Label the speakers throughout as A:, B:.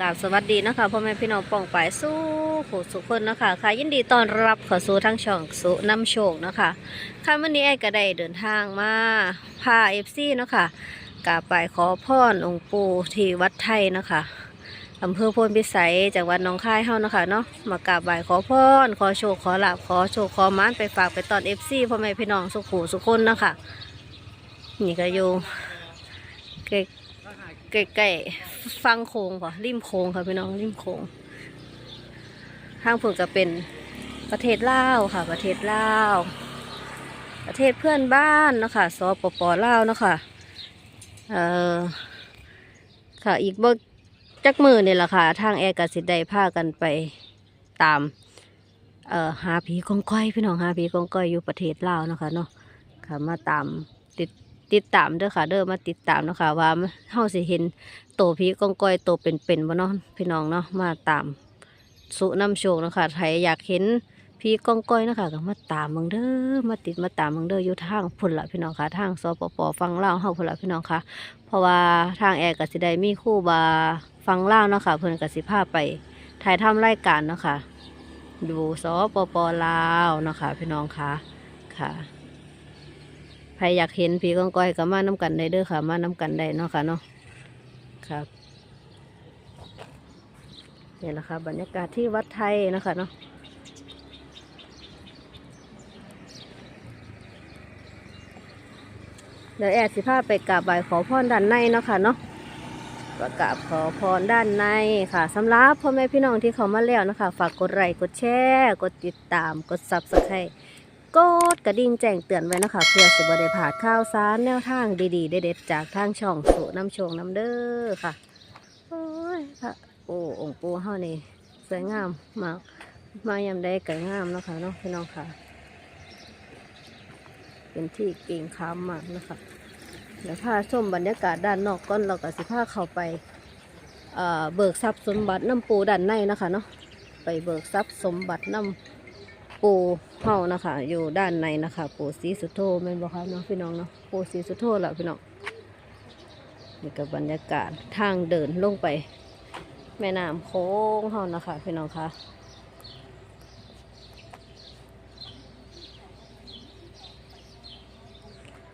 A: กราบสวัสดีนะคะพ่อแม่พี่น้องป่องไปสู้ผู้สุขคนนะคะค่ะยินดีต้อนรับเข้าสู่ทั้งช่องสุน้ำโชคนะคะค่ะวันนี้ไอ้ก็ได้เดินทางมาพาเอฟซีเนาะคะกราบไปขอพรองค์ปู่ที่วัดไทยนะคะอำเภอพนพิสัยจังหวัดหนองคายเฮานะคะเนาะมากราบไหว้ขอพรขอโชคขอลาบขอโชคขอมานไปฝากไปตอนเอฟซีพ่อแม่พี่น้องสุขหูสุขคนนะคะนี่ก็อยู่ ใกล้ๆฟังโค้งป่ะริมโค้งค่ะพี่น้องริมโค้งทางผุนก็เป็นประเทศลาวค่ะ ประเทศลาว ประเทศเพื่อนบ้านเนาะคะสปปลาวเนาะคะเอ่อค่ะอีกบ่จักมือเนี่ยแหละค่ะ ทางแอร์กับสิได้พากันไปตามเอ่อหาผีกองก้อยพี่น้องหาผีกองก้อยอยู่ประเทศลาวเนาะคะเนาะค่ะมาตาม ติดตามเด้อค่ะ เด้อมาติดตามเนาะค่ะว่าเฮาสิเห็นโตผีกองก้อยโตเป็นๆบ่เนาะพี่น้องเนาะมาตามสุน้ำโชคเนาะค่ะใครอยากเห็นผีกองก้อยเนาะค่ะก็มาตามมืองเด้อมาติดมาตามมืองเด้ออยู่ทางพุ่นละพี่น้องค่ะทางสปปฟังเล่าเฮาพุ่นละพี่น้องค่ะ เพราะว่าทางแอร์ก็สิได้มีคู่บาฟังเล่าเนาะค่ะเพิ่นก็สิพาไปถ่ายทำรายการเนาะค่ะดูสปปลาวเนาะค่ะพี่น้องค่ะค่ะ รอยากเห็นผีกองก้อยก็มาน้ำกันได้เด้อค่ะ มาน้ำกันได้เนาะค่ะเนาะครับนี่แหละค่ะบรรยากาศที่วัดไทยนะคะเนาะเดี๋ยวแอดสิพาพไปกราบไหว้ขอพรด้านในเนาะค่ะเนาะประกราบขอพรด้านในค่ะสำหรับพ่อแม่พี่น้องที่เขามาแล้วนะคะ ฝากกดไลค์กดแชร์ กดติดตามกดซับสไครต์ กดกระดิ่งแจ้งเตือนไว้นะคะเพื่อสิบได้พลาข่าวสารแนวทางดีๆ เด็ดๆจากทางช่องสุน้ำชงน้ำเด้อค่ะ โอ้ยพระโอ้องค์ปูเฮานี่สวยงามมากมายามใดก็งามนะคะเนาะพี่น้องค่ะ เป็นที่เก่งค้ามมากนะคะเดี๋ยวพาชมบรรยากาศด้านนอกก่อนเราก็สิพาเข้าไปเบิกทรัพย์สมบัติน้ำปูด้านในนะคะเนาะไปเบิกทรัพย์สมบัติน้ำปู เฮานะคะ อยู่ด้านในนะคะปูสีสุโธแม่นบ่คะเนาะพี่น้องเนาะปูสีสุโธแหละพี่น้องนี่ก็บบรรยากาศทางเดินลงไป แม่น้ำโค้งเฮานะคะ พี่น้องคะ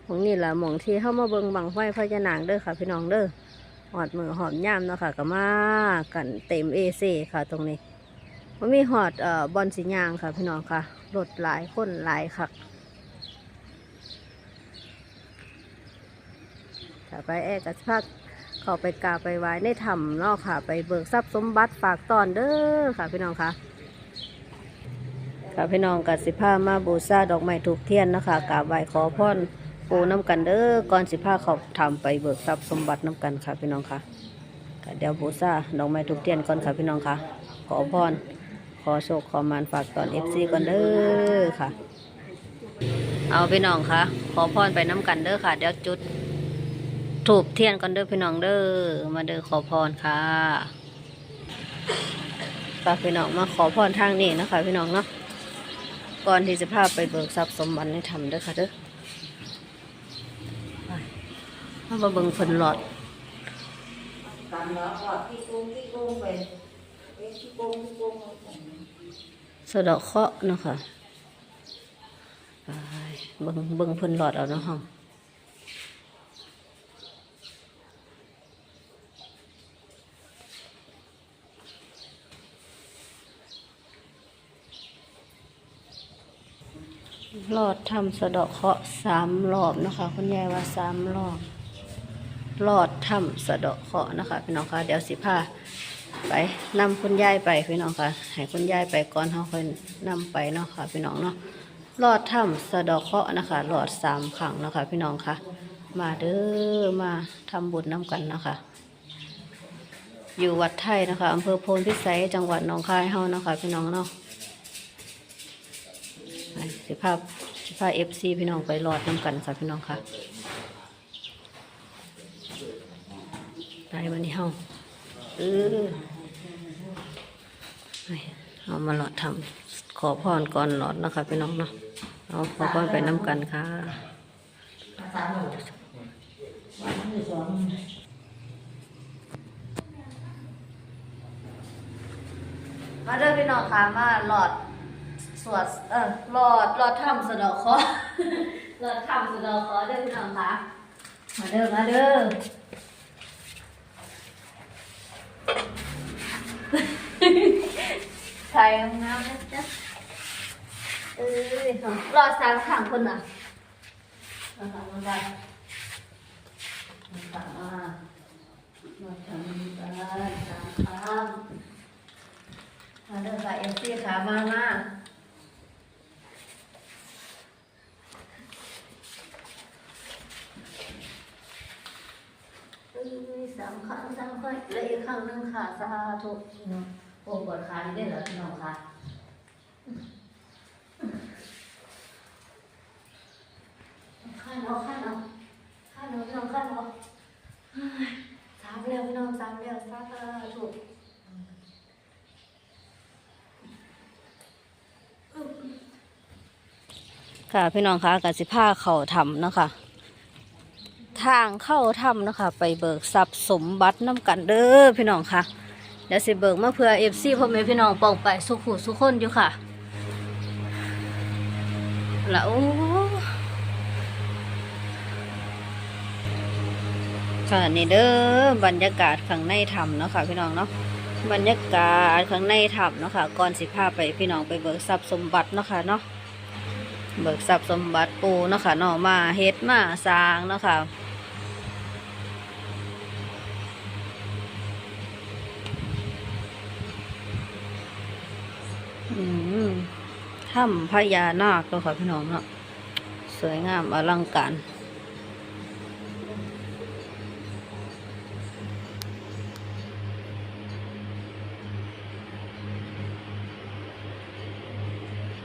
A: หมองนี่แหละหมองที่เข้ามาเบิงบังไฟพญานาคเด้อค่ะ พี่น้องเด้อหอดมือหอมย่ามเนาะค่ะก็มากันเต็มเอเซค่ะ ตรงนี้มันมีหอดเอ่อบอลสียางค่ะ พี่น้องค่ะ รถหลายคนหลายค่ะถ้าไปแอร์กับพักเข้าไปกาไปไหว้ในถ้ำเนาะค่ะ ไปเบิกทรัพย์สมบัติฝากตอนเด้อค่ะพี่น้องค่ะค่ะพี่น้องกับสิผ้ามาบูชาดอกไม้ถูกเทียนนะคะกราบไหว้ขอพรปูน้ำกันเด้อก่อนสิผ้าเขาทำไปเบิกทรัพย์สมบัติน้ำกันค่ะพี่น้องค่ะเดี๋ยวบูชาดอกไม้ถูกเทียนก่อนค่ะพี่น้องค่ะ ขอพร ขอโชคขอมานฝากตอนเอฟซีก่อนเด้อค่ะ เอาพี่น้องค่ะ ขอพรไปน้ำกันเด้อค่ะ เดี๋ยวจุดถูกเทียนก่อนเด้อพี่น้องเด้อมาเด้อขอพรค่ะฝากพี่น้องมาขอพรทางนี้นะคะ พี่น้องเนาะก่อนที่จะพาไปเบิกทรัพย์สมบัติในธรรมเด้อค่ะเด้อมาเบิ่งเพิ่นหลอด
B: การเนาะว่าพี่กุ้งพี่กุ้งไป
A: สะดาะเคาะเนาะค่ะเบิ่งเบิ่งเพิ่นหลอดเอาเนาะห้องหลอดทำสะดาะเคาะสามรอบนะคะคุณยายว่าสามรอบหลอดทำสะดาะเคาะนะคะพี่น้องคะเดี๋ยวสิพา ไปนำคุณยายไปพี่น้องค่ะให้คุณยายไปก่อนเขาค่อยนำไปเนาะค่ะ พี่น้องเนาะรอดถ้ำสะดอกเคราะห์นะคะรอดสามขังเนาะคะ พี่น้องค่ะ มาเด้อมาทำบุญน้ำกันเนาะคะอยู่วัดไทยนะคะอำเภอโพนพิสัยจังหวัดหนองคายเฮาเนาะค่ะพี่น้องเนาะสิภาพสิภาพเอฟซีพี่น้องไปรอดน้ำกันค่ะพี่น้องค่ะไปวันนี้เฮาเออ เอามาหลอดทำขอพรก่อนหลอดนะคะพี่น้องเนาะเอาขอพรไปน้ำกันค่ะ
B: สามหนูวันอง
A: มาเด้อพี่น้องค่ะมาหลอดสวดเออหลอดหลอดถ้ำสะดอกคอหลอดถ้ำสะดอกคอเด้อพี่น้องค่ะมาเด้อมาเด้อ ใส่งามนะจ๊ะเอ้ยหลอสามขังคนน่ะหลอสามคนไปสามอะหลอสามคนสามครั้งมาเดินสายเอฟซีขามามาสามครั้งสามครั้งและอีกครั้งหนึ่งค่ะสาธุเนาะ โอ้ปวดขานี่ได้เหรอพี่น้องค่ะข้านเอาข้านเอาข้านเอาพี่น้องข้านเอาเฮ้ยสามแล้วพี่น้องสามแล้วสาธุค่ะพี่น้องคะกสิผ้าเขาทำเนาะคะทางเข้าถ้ำเนาะคะไปเบิกทรัพย์สมบัติน้ำกันเด้อพี่น้องค่ะเดี๋ยวสิเบิกมาเพื่อเอฟซีพ่อแม่พี่น้องปองไปสุขุสุขคนอยู่ค่ะแล้วค่ะนี่เด้อบรรยากาศข้างในถ้ำเนาะค่ะพี่น้องเนาะบรรยากาศข้างในถ้ำเนาะค่ะก่อนสิพาไปพี่น้องไปเบิกทรัพย์สมบัติเนาะค่ะเนาะเบิกทรัพย์สมบัติปูเนาะค่ะเนาะมาเฮ็ดมาสร้างเนาะค่ะ ถ้ำพญานาคเนาะค่ะพี่น้องเนาะสวยงามอลังการ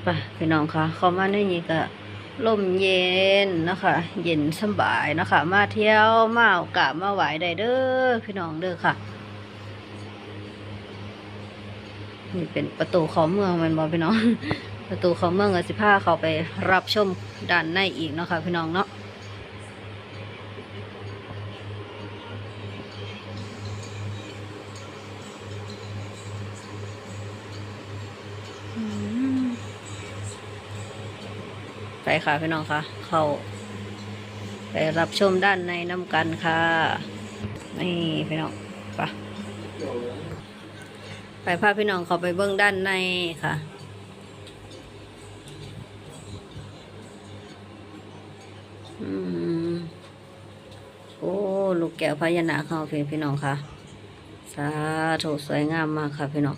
A: ไปพี่น้องค่ะเขามาในนี้ก็ลมเย็นนะคะ เย็นสบายนะคะ มาเที่ยวมาโอกาสมาไหวได้เด้อพี่น้องเด้อค่ะ นี่เป็นประตูเขาเมืองแมันบอพี่น้อง ประตูเขาเมืองก็สิพาเขาไปรับชมด้านในอีกเนาะค่ะพี่น้องเนาะไปค่ะพี่น้องค่ะ เขาไปรับชมด้านในน้ำกันค่ะ นี่พี่น้องไป ไปพาพี่น้องเขาไปเบื้องด้านในค่ะ อืม โอ้ ลูกแก้วพญานาคเขาพี่พี่น้องค่ะ สาธุสวยงามมากค่ะพี่น้อง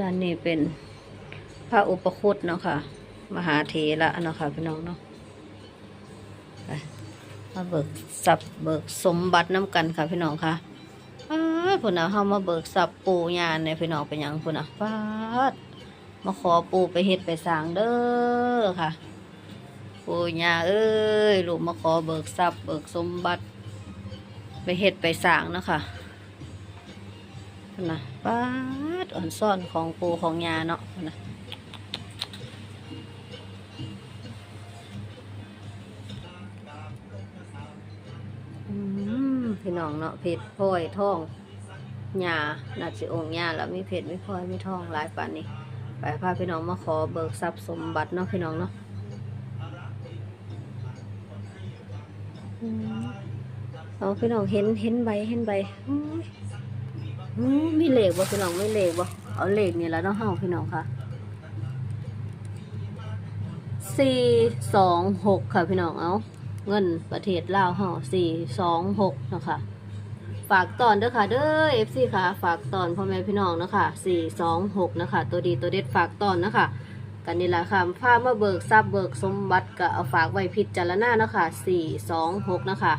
A: ด้านนี้เป็นพระอุปคุตเนาะค่ะ มหาเถระเนาะค่ะพี่น้องเนาะไปมาเบิกทรัพย์เบิกสมบัติน้ำกันค่ะพี่น้องค่ะ พุ่นนะเฮามาเบิกทรัพย์ปูยานในพี่น้องเป็นหยังพุ่นนะป้าดมาขอปูไปเฮ็ดไปสร้างเด้อค่ะ ปูยาเอ้ยลูกมาขอเบิกทรัพย์เบิกสมบัติ ไปเฮ็ดไปสร้างเนาะค่ะนะป้าดอ่อนซ่อนของปูของยาเนาะพุ่นนะพี่น้องเนาะเพชรพลอยทอง ยานาสิองค์ยาแล้วไมีเพชรมีพลอยไมีทองหลายป่านนี้ ไปพาพี่น้องมาขอเบิกทรัพย์สมบัติเนาะพี่น้องเนาะอืมเอาพี่น้องเห็นเห็นใบเห็นใบอืมมีเหล็กบ่พี่น้องไม่เหล็กบ่เอาเหล็กนี่แล้วเนาะเฮาพี่น้องค่ะสี่สองหกค่ะพี่น้องเอาเงินประเทศลาวเฮาสี่สองหกนะค่ะ ฝากตอนเด้อค่ะเด้อ FC ค่ะ ฝากตอนพ่อแม่พี่น้องนะคะ4 2 6นะคะ ตัวดีตัวเด็ดฝากตอนนะคะกันนี่แหละค่ะผ้ามาเบิกทรับเบิกสมบัติก็เอาฝากไว้พิจารณานะคะ4 2 6นะคะ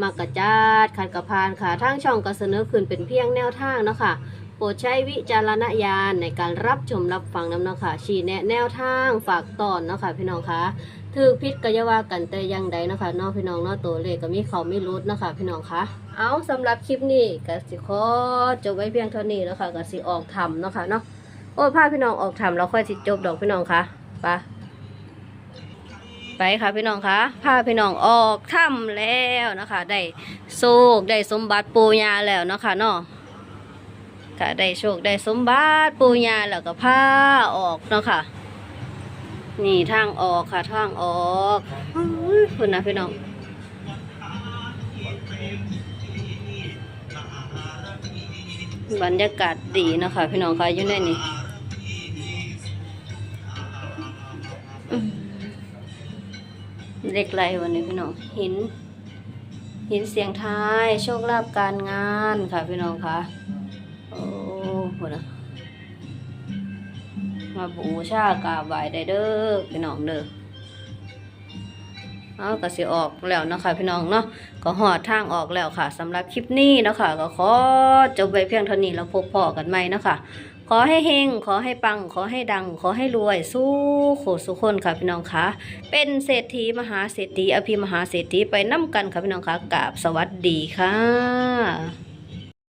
A: มากระจาดขัดกระพานค่ะทางช่องก็เสนอขึ้นเป็นเพียงแนวทางนะคะ โปรดใช้วิจารณญาณในการรับชมรับฟังน้ำนะคะชี้แนะแนวทางฝากตอนนะคะพี่น้องคะถือพิษกยาว่ากันแต่ยังใดนะคะเนอกพี่น้องนอกตัวเลขก็มีเขาไม่รุดนะคะพี่น้องคะเอาสำหรับคลิปนี้กสิขอจบไว้เพียงเท่านี้แล้วค่ะกสิออกทำนะค่ะเนาะโอ้ยพาพี่น้องออกทำแล้วค่อยสิจบดอกพี่น้องคะไปไปค่ะพี่น้องคะพาพี่น้องออกถ้ำแล้วนะคะ ได้โศกได้สมบัติปูญาแล้วนะคะเนาะ ก็ได้โชคได้สมบัติปูญาแล้วก็พาออกเนาะค่ะ นี่ทางออกค่ะทางออกคุณนะพี่น้องบรรยากาศดีเนาะคะพี่น้องคะอยู่ในนี่เล็กไรวันนี้พี่น้องหินหินเสียงท้าย โชคลาภการงานค่ะพี่น้องคะ โหนะมาบูชากราบไหว้ได้เด้อพี่น้องเด้อเอาก็สิออกแล้วนะคะพี่น้องเนาะก็หอดทางออกแล้วค่ะสำหรับคลิปนี้นะคะก็ขอจบไปเพียงเท่านี้แล้วพบพอกันใหม่นะคะขอให้เฮงขอให้ปัง ขอให้ดัง ขอให้รวย สู้โขสุคนค่ะพี่น้องคะเป็นเศรษฐีมหาเศรษฐีอภิมหาเศรษฐีไปน้ำกันค่ะพี่น้องคะกราบสวัสดีค่ะ